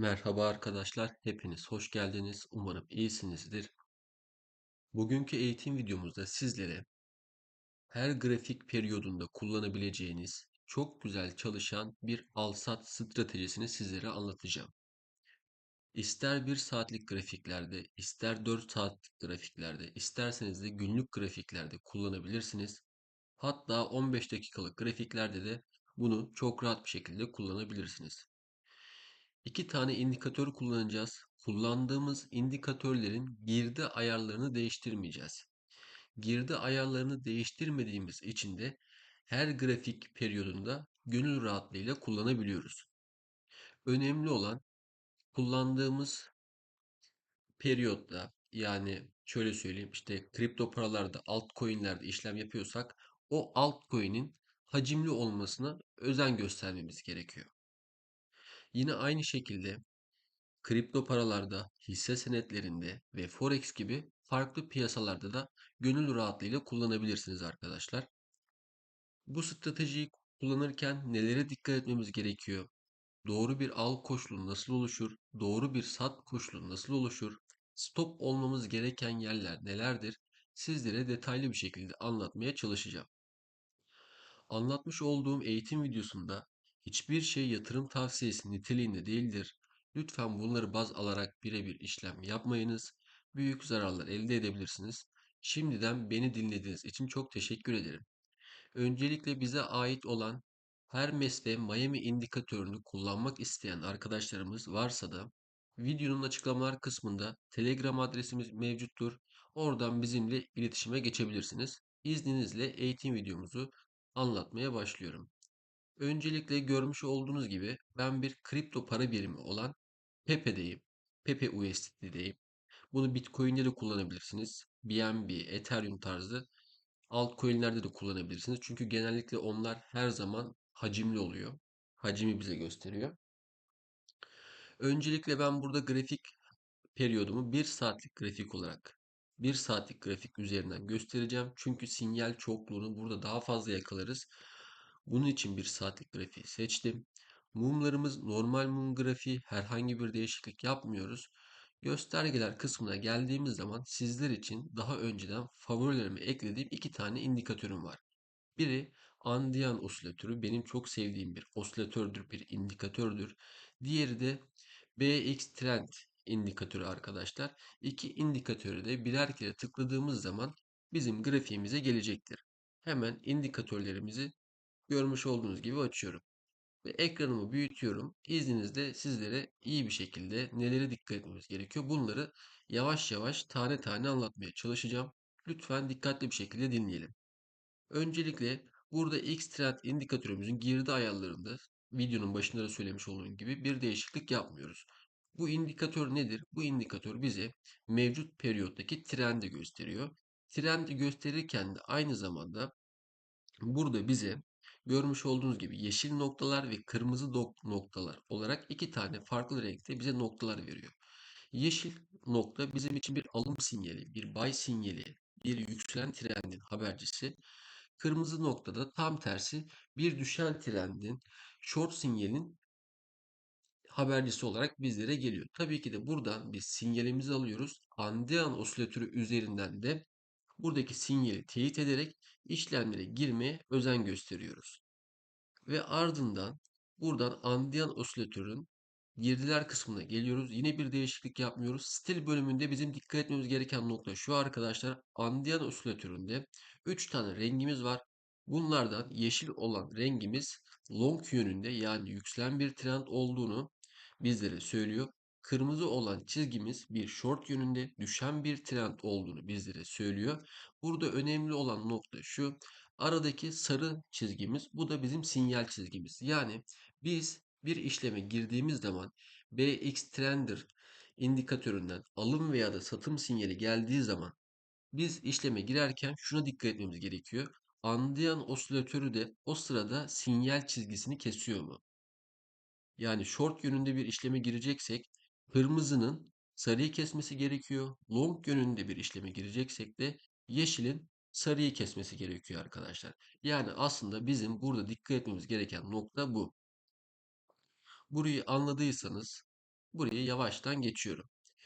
Merhaba arkadaşlar, hepiniz hoş geldiniz. Umarım iyisinizdir. Bugünkü eğitim videomuzda sizlere her grafik periyodunda kullanabileceğiniz çok güzel çalışan bir al-sat stratejisini sizlere anlatacağım. İster 1 saatlik grafiklerde, ister 4 saatlik grafiklerde, isterseniz de günlük grafiklerde kullanabilirsiniz. Hatta 15 dakikalık grafiklerde de bunu çok rahat bir şekilde kullanabilirsiniz. İki tane indikatör kullanacağız. Kullandığımız indikatörlerin girdi ayarlarını değiştirmeyeceğiz. Girdi ayarlarını değiştirmediğimiz için de her grafik periyodunda gönül rahatlığıyla kullanabiliyoruz. Önemli olan kullandığımız periyotta yani şöyle söyleyeyim işte kripto paralarda altcoin'lerde işlem yapıyorsak o altcoin'in hacimli olmasına özen göstermemiz gerekiyor. Yine aynı şekilde kripto paralarda, hisse senetlerinde ve forex gibi farklı piyasalarda da gönül rahatlığıyla kullanabilirsiniz arkadaşlar. Bu stratejiyi kullanırken nelere dikkat etmemiz gerekiyor? Doğru bir al koşulu nasıl oluşur? Doğru bir sat koşulu nasıl oluşur? Stop olmamız gereken yerler nelerdir? Sizlere detaylı bir şekilde anlatmaya çalışacağım. Anlatmış olduğum eğitim videosunda hiçbir şey yatırım tavsiyesi niteliğinde değildir. Lütfen bunları baz alarak birebir işlem yapmayınız. Büyük zararlar elde edebilirsiniz. Şimdiden beni dinlediğiniz için çok teşekkür ederim. Öncelikle bize ait olan Hermes ve Miami indikatörünü kullanmak isteyen arkadaşlarımız varsa da videonun açıklamalar kısmında Telegram adresimiz mevcuttur. Oradan bizimle iletişime geçebilirsiniz. İzninizle eğitim videomuzu anlatmaya başlıyorum. Öncelikle görmüş olduğunuz gibi ben bir kripto para birimi olan Pepe'deyim. Pepe USDT'deyim. Bunu Bitcoin'de de kullanabilirsiniz. BNB, Ethereum tarzı altcoin'lerde de kullanabilirsiniz. Çünkü genellikle onlar her zaman hacimli oluyor. Hacimi bize gösteriyor. Öncelikle ben burada grafik periyodumu 1 saatlik grafik olarak 1 saatlik grafik üzerinden göstereceğim. Çünkü sinyal çokluğunu burada daha fazla yakalarız. Bunun için 1 saatlik grafiği seçtim. Mumlarımız normal mum grafiği herhangi bir değişiklik yapmıyoruz. Göstergeler kısmına geldiğimiz zaman sizler için daha önceden favorilerime eklediğim iki tane indikatörüm var. Biri Andian osilatörü benim çok sevdiğim bir osilatördür, bir indikatördür. Diğeri de BX Trend indikatörü arkadaşlar. İki indikatörü de birer kere tıkladığımız zaman bizim grafiğimize gelecektir. Hemen indikatörlerimizi görmüş olduğunuz gibi açıyorum. Ve ekranımı büyütüyorum. İzninizle sizlere iyi bir şekilde nelere dikkat etmemiz gerekiyor. Bunları yavaş yavaş tane tane anlatmaya çalışacağım. Lütfen dikkatli bir şekilde dinleyelim. Öncelikle burada X-Trend indikatörümüzün girdi ayarlarında videonun başında da söylemiş olduğum gibi bir değişiklik yapmıyoruz. Bu indikatör nedir? Bu indikatör bize mevcut periyottaki trendi gösteriyor. Trendi gösterirken de aynı zamanda burada bize görmüş olduğunuz gibi yeşil noktalar ve kırmızı noktalar olarak iki tane farklı renkte bize noktalar veriyor. Yeşil nokta bizim için bir alım sinyali, bir buy sinyali, bir yükselen trendin habercisi. Kırmızı noktada tam tersi bir düşen trendin, short sinyalin habercisi olarak bizlere geliyor. Tabii ki de buradan biz sinyalimizi alıyoruz. Andean osilatörü üzerinden de buradaki sinyali teyit ederek işlemlere girmeye özen gösteriyoruz. Ve ardından buradan Andean osilatörün girdiler kısmına geliyoruz. Yine bir değişiklik yapmıyoruz. Stil bölümünde bizim dikkat etmemiz gereken nokta şu arkadaşlar. Andean osilatöründe 3 tane rengimiz var. Bunlardan yeşil olan rengimiz long yönünde yani yükselen bir trend olduğunu bizlere söylüyor. Kırmızı olan çizgimiz bir short yönünde düşen bir trend olduğunu bizlere söylüyor. Burada önemli olan nokta şu. Aradaki sarı çizgimiz bu da bizim sinyal çizgimiz. Yani biz bir işleme girdiğimiz zaman BX Trender indikatöründen alım veya da satım sinyali geldiği zaman biz işleme girerken şuna dikkat etmemiz gerekiyor. Anlayan osilatörü de o sırada sinyal çizgisini kesiyor mu? Yani short yönünde bir işleme gireceksek kırmızının sarıyı kesmesi gerekiyor. Long yönünde bir işleme gireceksek de yeşilin sarıyı kesmesi gerekiyor arkadaşlar. Yani aslında bizim burada dikkat etmemiz gereken nokta bu. Burayı anladıysanız Burayı yavaştan geçiyorum.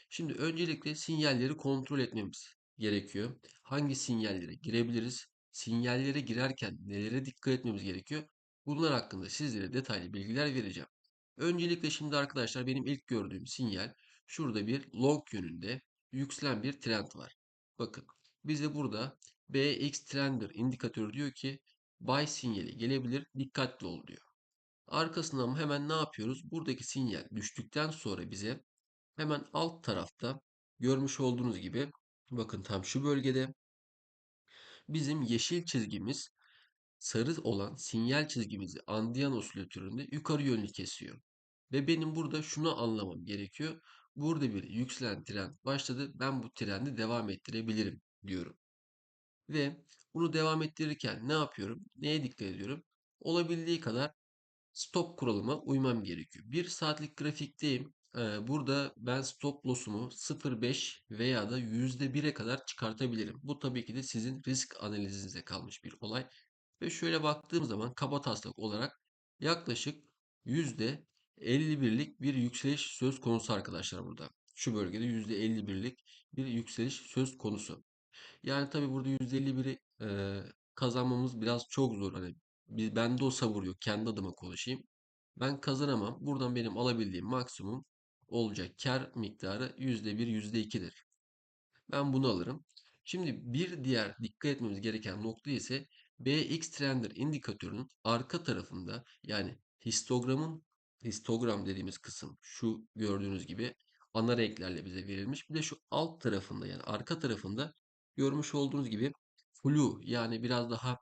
Şimdi öncelikle sinyalleri kontrol etmemiz gerekiyor. Hangi sinyallere girebiliriz? Sinyallere girerken nelere dikkat etmemiz gerekiyor? Bunlar hakkında sizlere detaylı bilgiler vereceğim. Öncelikle şimdi arkadaşlar benim ilk gördüğüm sinyal şurada bir long yönünde yükselen bir trend var. Bakın bize burada BX Trender indikatörü diyor ki buy sinyali gelebilir dikkatli ol diyor. Arkasından hemen ne yapıyoruz? Buradaki sinyal düştükten sonra bize hemen alt tarafta görmüş olduğunuz gibi bakın tam şu bölgede bizim yeşil çizgimiz sarı olan sinyal çizgimizi andiyan osilatöründe yukarı yönlü kesiyor. Ve benim burada şunu anlamam gerekiyor. Burada bir yükselen trend başladı. Ben bu trendi devam ettirebilirim diyorum. Ve bunu devam ettirirken ne yapıyorum? Neye dikkat ediyorum? Olabildiği kadar stop kuralıma uymam gerekiyor. Bir saatlik grafikteyim. Ee, burada ben stop loss'umu 0.5 veya da %1'e kadar çıkartabilirim. Bu tabii ki de sizin risk analizinize kalmış bir olay. Ve şöyle baktığım zaman kaba taslak olarak yaklaşık %51'lik bir yükseliş söz konusu arkadaşlar burada. Şu bölgede %51'lik bir yükseliş söz konusu. Yani tabii burada %51'i e, kazanmamız biraz çok zor. Hani bende o sabır yok. Kendi adıma konuşayım. Ben kazanamam. Buradan benim alabildiğim maksimum olacak kar miktarı %1, %2'dir. Ben bunu alırım. Şimdi bir diğer dikkat etmemiz gereken nokta ise BX Trender indikatörünün arka tarafında yani histogramın histogram dediğimiz kısım şu gördüğünüz gibi ana renklerle bize verilmiş. Bir de şu alt tarafında yani arka tarafında görmüş olduğunuz gibi flu yani biraz daha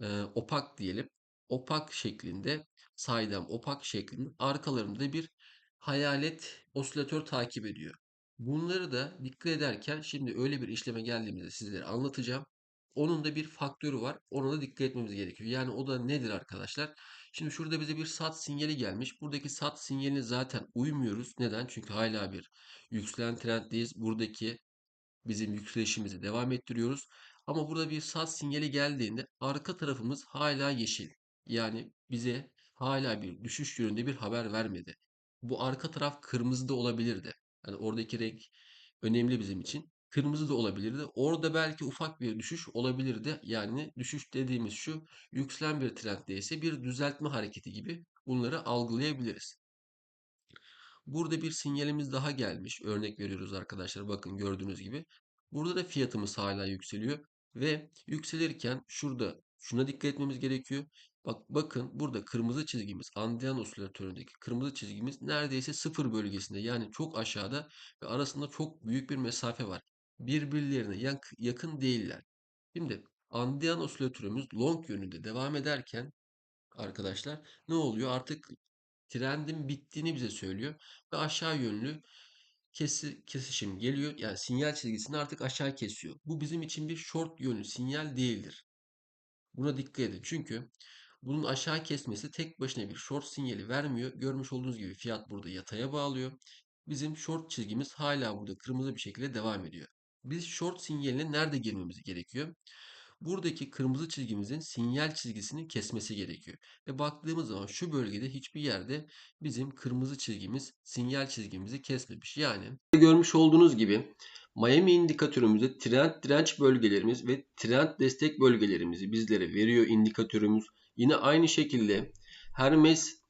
e, opak diyelim. Opak şeklinde saydam opak şeklinde arkalarında bir hayalet osilatör takip ediyor. Bunları da dikkat ederken şimdi öyle bir işleme geldiğimizde sizlere anlatacağım. Onun da bir faktörü var. Ona da dikkat etmemiz gerekiyor. Yani o da nedir arkadaşlar? Şimdi şurada bize bir sat sinyali gelmiş. Buradaki sat sinyaline zaten uymuyoruz. Neden? Çünkü hala bir yükselen trenddeyiz. Buradaki bizim yükselişimizi devam ettiriyoruz. Ama burada bir sat sinyali geldiğinde arka tarafımız hala yeşil. Yani bize hala bir düşüş yönünde bir haber vermedi. Bu arka taraf kırmızı da olabilirdi. Yani oradaki renk önemli bizim için. Kırmızı da olabilirdi. Orada belki ufak bir düşüş olabilirdi. Yani düşüş dediğimiz şu yükselen bir trenddeyse bir düzeltme hareketi gibi bunları algılayabiliriz. Burada bir sinyalimiz daha gelmiş. Örnek veriyoruz arkadaşlar. Bakın gördüğünüz gibi. Burada da fiyatımız hala yükseliyor. Ve yükselirken şurada şuna dikkat etmemiz gerekiyor. Bak bakın burada kırmızı çizgimiz Andian osilatöründeki kırmızı çizgimiz neredeyse sıfır bölgesinde. Yani çok aşağıda ve arasında çok büyük bir mesafe var. Birbirlerine yak, yakın değiller. Şimdi Andian osilatörümüz long yönünde devam ederken arkadaşlar ne oluyor? Artık trendin bittiğini bize söylüyor ve aşağı yönlü kesi, kesişim geliyor. Yani sinyal çizgisini artık aşağı kesiyor. Bu bizim için bir short yönlü sinyal değildir. Buna dikkat edin. Çünkü bunun aşağı kesmesi tek başına bir short sinyali vermiyor. Görmüş olduğunuz gibi fiyat burada yataya bağlıyor. Bizim short çizgimiz hala burada kırmızı bir şekilde devam ediyor. Biz short sinyaline nerede girmemiz gerekiyor? Buradaki kırmızı çizgimizin sinyal çizgisini kesmesi gerekiyor. Ve baktığımız zaman şu bölgede hiçbir yerde bizim kırmızı çizgimiz sinyal çizgimizi kesmemiş. Yani görmüş olduğunuz gibi Miami indikatörümüzde trend direnç bölgelerimiz ve trend destek bölgelerimizi bizlere veriyor indikatörümüz. Yine aynı şekilde Hermes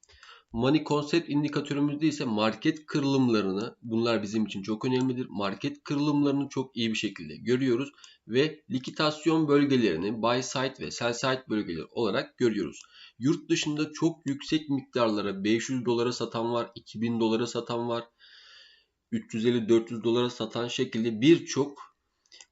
Money Concept indikatörümüzde ise market kırılımlarını bunlar bizim için çok önemlidir. Market kırılımlarını çok iyi bir şekilde görüyoruz ve likitasyon bölgelerini buy side ve sell side bölgeleri olarak görüyoruz. Yurt dışında çok yüksek miktarlara 500 dolara satan var, 2000 dolara satan var. 350-400 dolara satan şekilde birçok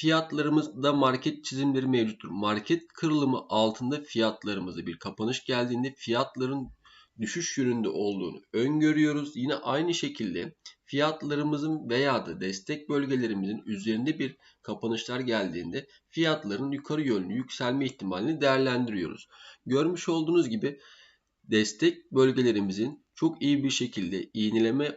fiyatlarımızda market çizimleri mevcuttur. Market kırılımı altında fiyatlarımızda bir kapanış geldiğinde fiyatların düşüş yönünde olduğunu öngörüyoruz. Yine aynı şekilde fiyatlarımızın veya da destek bölgelerimizin üzerinde bir kapanışlar geldiğinde fiyatların yukarı yönlü yükselme ihtimalini değerlendiriyoruz. Görmüş olduğunuz gibi destek bölgelerimizin çok iyi bir şekilde iğneleme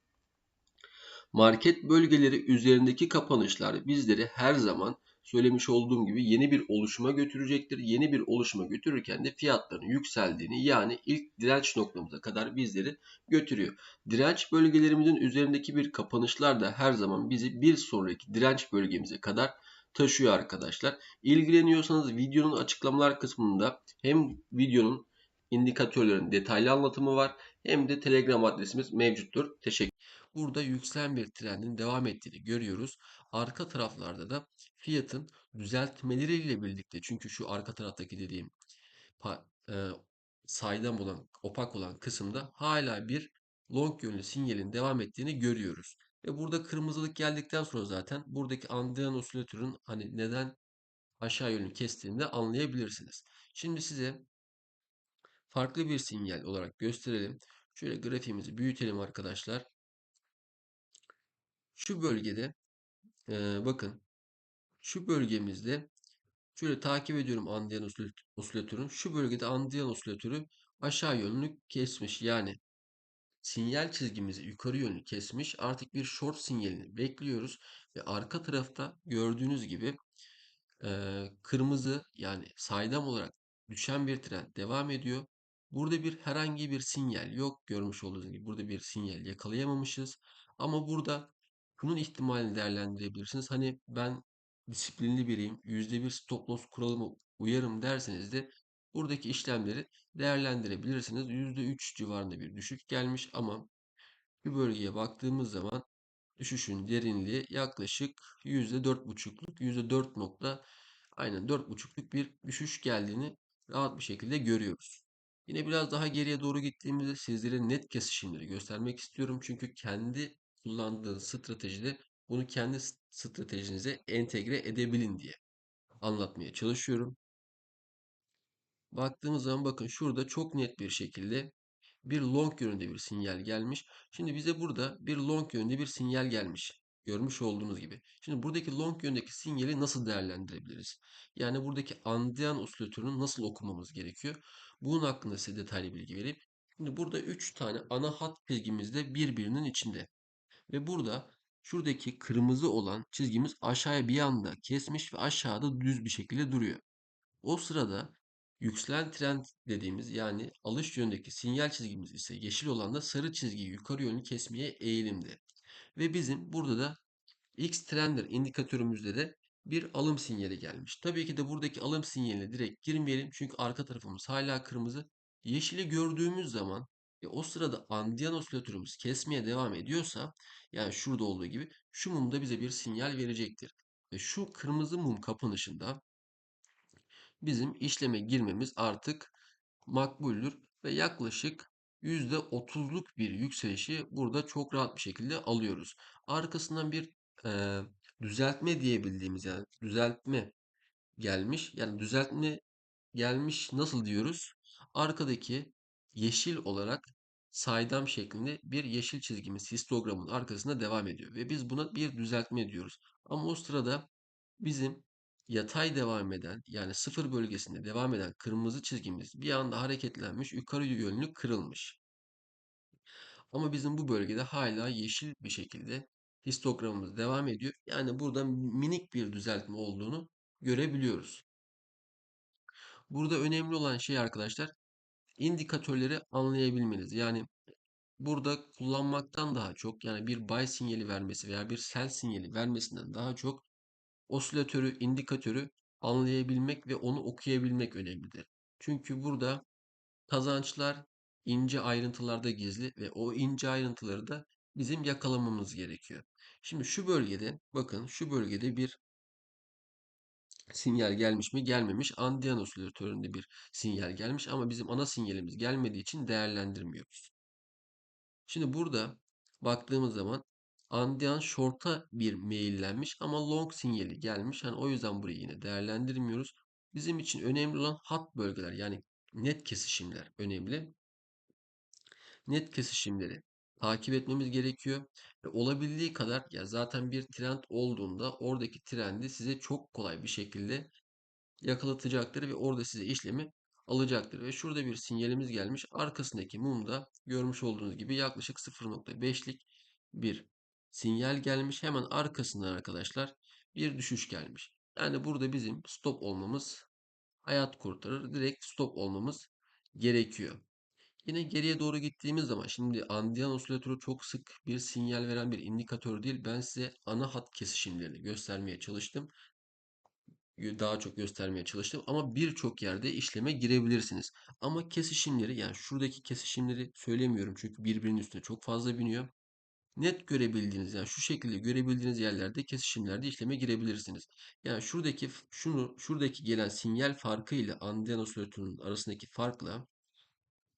Market bölgeleri üzerindeki kapanışlar bizleri her zaman söylemiş olduğum gibi yeni bir oluşuma götürecektir. Yeni bir oluşuma götürürken de fiyatların yükseldiğini yani ilk direnç noktamıza kadar bizleri götürüyor. Direnç bölgelerimizin üzerindeki bir kapanışlar da her zaman bizi bir sonraki direnç bölgemize kadar taşıyor arkadaşlar. İlgileniyorsanız videonun açıklamalar kısmında hem videonun indikatörlerin detaylı anlatımı var hem de Telegram adresimiz mevcuttur. Teşekkür Burada yükselen bir trendin devam ettiğini görüyoruz. Arka taraflarda da fiyatın düzeltmeleriyle birlikte çünkü şu arka taraftaki dediğim e, saydam olan, opak olan kısımda hala bir long yönlü sinyalin devam ettiğini görüyoruz. Ve burada kırmızılık geldikten sonra zaten buradaki Andean osilatörün hani neden aşağı yönlü kestiğini de anlayabilirsiniz. Şimdi size farklı bir sinyal olarak gösterelim. Şöyle grafiğimizi büyütelim arkadaşlar. Şu bölgede e, bakın şu bölgemizde şöyle takip ediyorum Andean osilatörün. Şu bölgede Andean osilatörü aşağı yönlü kesmiş. Yani sinyal çizgimizi yukarı yönlü kesmiş. Artık bir short sinyalini bekliyoruz. Ve arka tarafta gördüğünüz gibi e, kırmızı yani saydam olarak düşen bir trend devam ediyor. Burada bir herhangi bir sinyal yok. Görmüş olduğunuz gibi burada bir sinyal yakalayamamışız. Ama burada bunun ihtimalini değerlendirebilirsiniz. Hani ben disiplinli biriyim. %1 stop loss kuralımı uyarım derseniz de buradaki işlemleri değerlendirebilirsiniz. %3 civarında bir düşük gelmiş ama bir bölgeye baktığımız zaman düşüşün derinliği yaklaşık %4,5'luk %4 nokta aynen 4,5'luk bir düşüş geldiğini rahat bir şekilde görüyoruz. Yine biraz daha geriye doğru gittiğimizde sizlere net kesişimleri göstermek istiyorum. Çünkü kendi kullandığınız stratejide bunu kendi stratejinize entegre edebilin diye anlatmaya çalışıyorum. Baktığımız zaman bakın şurada çok net bir şekilde bir long yönünde bir sinyal gelmiş. Şimdi bize burada bir long yönünde bir sinyal gelmiş. Görmüş olduğunuz gibi. Şimdi buradaki long yöndeki sinyali nasıl değerlendirebiliriz? Yani buradaki Andean osilatörünü nasıl okumamız gerekiyor? Bunun hakkında size detaylı bilgi vereyim. Şimdi burada 3 tane ana hat bilgimiz de birbirinin içinde. Ve burada şuradaki kırmızı olan çizgimiz aşağıya bir anda kesmiş ve aşağıda düz bir şekilde duruyor. O sırada yükselen trend dediğimiz yani alış yönündeki sinyal çizgimiz ise yeşil olan da sarı çizgiyi yukarı yönlü kesmeye eğilimde. Ve bizim burada da X trender indikatörümüzde de bir alım sinyali gelmiş. Tabii ki de buradaki alım sinyaline direkt girmeyelim çünkü arka tarafımız hala kırmızı. Yeşili gördüğümüz zaman ve o sırada Andian osilatörümüz kesmeye devam ediyorsa yani şurada olduğu gibi şu mum da bize bir sinyal verecektir. Ve şu kırmızı mum kapanışında bizim işleme girmemiz artık makbuldür ve yaklaşık %30'luk bir yükselişi burada çok rahat bir şekilde alıyoruz. Arkasından bir e, düzeltme diyebildiğimiz yani düzeltme gelmiş. Yani düzeltme gelmiş nasıl diyoruz? Arkadaki yeşil olarak saydam şeklinde bir yeşil çizgimiz histogramın arkasında devam ediyor. Ve biz buna bir düzeltme diyoruz. Ama o sırada bizim yatay devam eden yani sıfır bölgesinde devam eden kırmızı çizgimiz bir anda hareketlenmiş yukarı yönlü kırılmış. Ama bizim bu bölgede hala yeşil bir şekilde histogramımız devam ediyor. Yani burada minik bir düzeltme olduğunu görebiliyoruz. Burada önemli olan şey arkadaşlar indikatörleri anlayabilmeniz. Yani burada kullanmaktan daha çok yani bir buy sinyali vermesi veya bir sell sinyali vermesinden daha çok osilatörü, indikatörü anlayabilmek ve onu okuyabilmek önemlidir. Çünkü burada kazançlar ince ayrıntılarda gizli ve o ince ayrıntıları da bizim yakalamamız gerekiyor. Şimdi şu bölgede bakın şu bölgede bir Sinyal gelmiş mi? Gelmemiş. Andiyan osilatöründe bir sinyal gelmiş ama bizim ana sinyalimiz gelmediği için değerlendirmiyoruz. Şimdi burada baktığımız zaman Andiyan short'a bir meyillenmiş ama long sinyali gelmiş. Hani o yüzden burayı yine değerlendirmiyoruz. Bizim için önemli olan hat bölgeler yani net kesişimler önemli. Net kesişimleri takip etmemiz gerekiyor. Ve olabildiği kadar ya zaten bir trend olduğunda oradaki trendi size çok kolay bir şekilde yakalatacaktır ve orada size işlemi alacaktır. Ve şurada bir sinyalimiz gelmiş. Arkasındaki mumda görmüş olduğunuz gibi yaklaşık 0.5'lik bir sinyal gelmiş. Hemen arkasından arkadaşlar bir düşüş gelmiş. Yani burada bizim stop olmamız hayat kurtarır. Direkt stop olmamız gerekiyor. Yine geriye doğru gittiğimiz zaman şimdi Andian osilatörü çok sık bir sinyal veren bir indikatör değil. Ben size ana hat kesişimlerini göstermeye çalıştım daha çok göstermeye çalıştım ama birçok yerde işleme girebilirsiniz. Ama kesişimleri yani şuradaki kesişimleri söylemiyorum çünkü birbirinin üstüne çok fazla biniyor. Net görebildiğiniz yani şu şekilde görebildiğiniz yerlerde kesişimlerde işleme girebilirsiniz. Yani şuradaki şunu şuradaki gelen sinyal farkı ile andean osilatörünün arasındaki farkla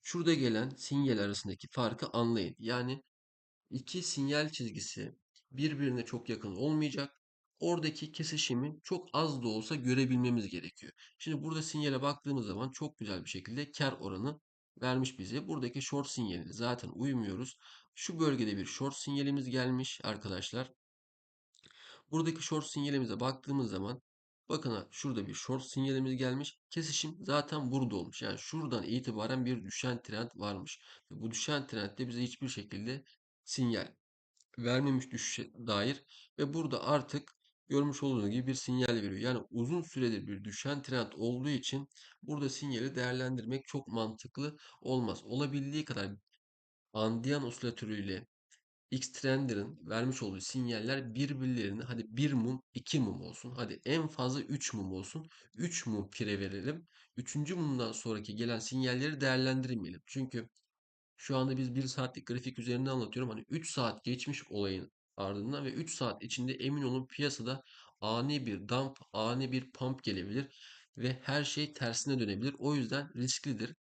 şurada gelen sinyal arasındaki farkı anlayın. Yani iki sinyal çizgisi birbirine çok yakın olmayacak. Oradaki kesişimi çok az da olsa görebilmemiz gerekiyor. Şimdi burada sinyale baktığımız zaman çok güzel bir şekilde kar oranı vermiş bize. Buradaki short sinyali zaten uymuyoruz. Şu bölgede bir short sinyalimiz gelmiş arkadaşlar. Buradaki short sinyalimize baktığımız zaman bakın şurada bir short sinyalimiz gelmiş. Kesişim zaten burada olmuş. Yani şuradan itibaren bir düşen trend varmış. Bu düşen trendde bize hiçbir şekilde sinyal vermemiş düşüşe dair ve burada artık görmüş olduğunuz gibi bir sinyal veriyor. Yani uzun süredir bir düşen trend olduğu için burada sinyali değerlendirmek çok mantıklı olmaz. Olabildiği kadar Andian osilatörüyle X-Trender'ın vermiş olduğu sinyaller birbirlerini hadi bir mum iki mum olsun. Hadi en fazla 3 mum olsun. 3 mum pire verelim. Üçüncü mumdan sonraki gelen sinyalleri değerlendirmeyelim. Çünkü şu anda biz bir saatlik grafik üzerinde anlatıyorum. Hani 3 saat geçmiş olayın ardından ve 3 saat içinde emin olun piyasada ani bir dump, ani bir pump gelebilir ve her şey tersine dönebilir. O yüzden risklidir.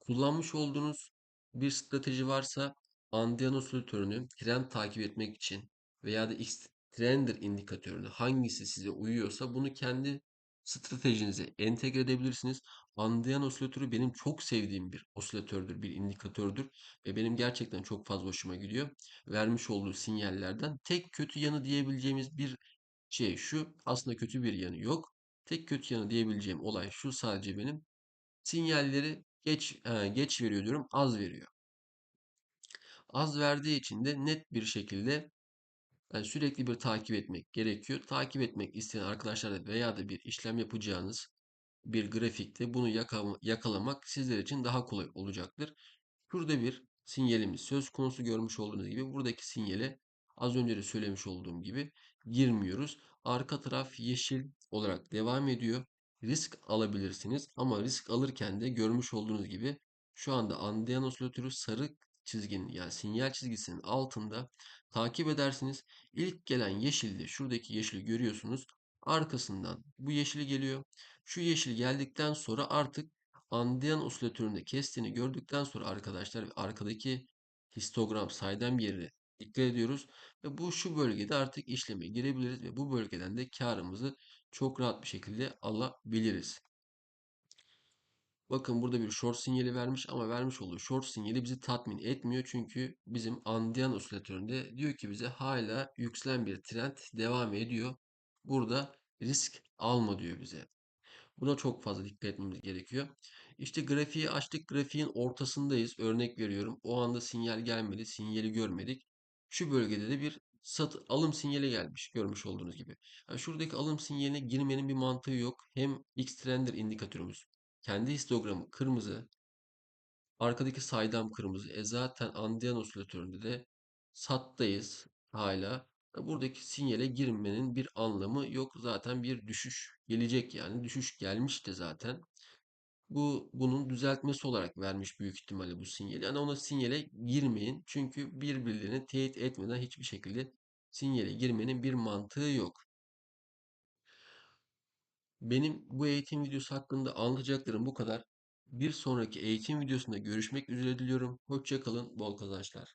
Kullanmış olduğunuz bir strateji varsa Andian osilatörünü trend takip etmek için veya da X Trender indikatörünü hangisi size uyuyorsa bunu kendi stratejinize entegre edebilirsiniz. Andian osilatörü benim çok sevdiğim bir osilatördür, bir indikatördür ve benim gerçekten çok fazla hoşuma gidiyor. Vermiş olduğu sinyallerden tek kötü yanı diyebileceğimiz bir şey şu. Aslında kötü bir yanı yok. Tek kötü yanı diyebileceğim olay şu sadece benim. Sinyalleri geç geç veriyor diyorum, az veriyor. Az verdiği için de net bir şekilde yani sürekli bir takip etmek gerekiyor. Takip etmek isteyen arkadaşlar veya da bir işlem yapacağınız bir grafikte bunu yakalamak sizler için daha kolay olacaktır. Şurada bir sinyalimiz söz konusu görmüş olduğunuz gibi buradaki sinyale az önce de söylemiş olduğum gibi girmiyoruz. Arka taraf yeşil olarak devam ediyor. Risk alabilirsiniz ama risk alırken de görmüş olduğunuz gibi şu anda Andean osilatörü sarı çizginin yani sinyal çizgisinin altında takip edersiniz. İlk gelen yeşilde şuradaki yeşili görüyorsunuz. Arkasından bu yeşili geliyor. Şu yeşil geldikten sonra artık Andean osilatöründe kestiğini gördükten sonra arkadaşlar arkadaki histogram saydam yeri dikkat ediyoruz. Ve bu şu bölgede artık işleme girebiliriz ve bu bölgeden de karımızı çok rahat bir şekilde alabiliriz. Bakın burada bir short sinyali vermiş ama vermiş olduğu short sinyali bizi tatmin etmiyor. Çünkü bizim Andian osilatöründe diyor ki bize hala yükselen bir trend devam ediyor. Burada risk alma diyor bize. Buna çok fazla dikkat etmemiz gerekiyor. İşte grafiği açtık. Grafiğin ortasındayız. Örnek veriyorum. O anda sinyal gelmedi. Sinyali görmedik. Şu bölgede de bir sat alım sinyali gelmiş. Görmüş olduğunuz gibi. Yani şuradaki alım sinyaline girmenin bir mantığı yok. Hem X-Trender indikatörümüz kendi histogramı kırmızı. Arkadaki saydam kırmızı. E zaten Andian osilatöründe de sattayız hala. Buradaki sinyale girmenin bir anlamı yok. Zaten bir düşüş gelecek yani. Düşüş gelmişti zaten. Bu bunun düzeltmesi olarak vermiş büyük ihtimalle bu sinyali. Yani ona sinyale girmeyin. Çünkü birbirlerini teyit etmeden hiçbir şekilde sinyale girmenin bir mantığı yok. Benim bu eğitim videosu hakkında anlatacaklarım bu kadar. Bir sonraki eğitim videosunda görüşmek üzere diliyorum. Hoşça kalın, bol kazançlar.